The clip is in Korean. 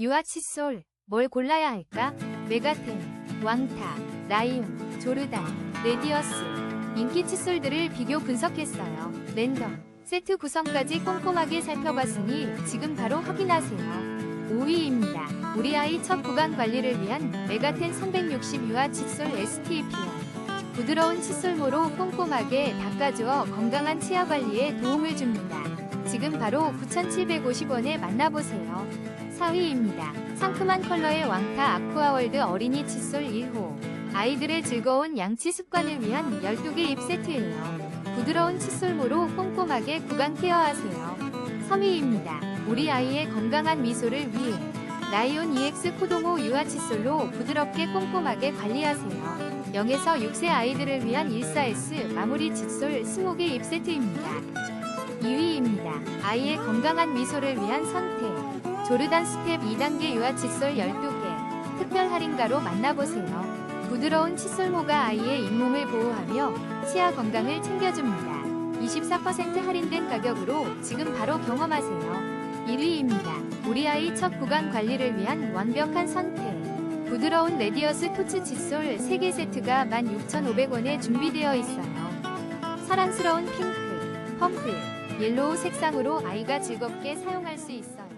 유아 칫솔, 뭘 골라야 할까? 메가텐, 왕타, 라이온, 조르단, 레디어스. 인기 칫솔들을 비교 분석했어요. 랜덤. 세트 구성까지 꼼꼼하게 살펴봤으니 지금 바로 확인하세요. 5위입니다. 우리 아이 첫 구강 관리를 위한 메가텐 360 유아 칫솔 STPR. 부드러운 칫솔모로 꼼꼼하게 닦아주어 건강한 치아 관리에 도움을 줍니다. 지금 바로 9,750원에 만나보세요. 4위입니다. 상큼한 컬러의 왕타 아쿠아월드 어린이 칫솔 1호. 아이들의 즐거운 양치 습관을 위한 12개 입 세트예요. 부드러운 칫솔모로 꼼꼼하게 구강 케어하세요. 3위입니다. 우리 아이의 건강한 미소를 위해 라이온 EX 코도모 유아 칫솔로 부드럽게 꼼꼼하게 관리하세요. 0에서 6세 아이들을 위한 14S 마무리 칫솔 20개 입 세트입니다. 2위입니다. 아이의 건강한 미소를 위한 선택. 조르단 스텝 2단계 유아 칫솔 12개. 특별 할인가로 만나보세요. 부드러운 칫솔모가 아이의 잇몸을 보호하며 치아 건강을 챙겨줍니다. 24% 할인된 가격으로 지금 바로 경험하세요. 1위입니다. 우리 아이 첫 구강 관리를 위한 완벽한 선택. 부드러운 레디어스 토츠 칫솔 3개 세트가 16,500원에 준비되어 있어요. 사랑스러운 핑크, 펌플, 옐로우 색상으로 아이가 즐겁게 사용할 수 있어요.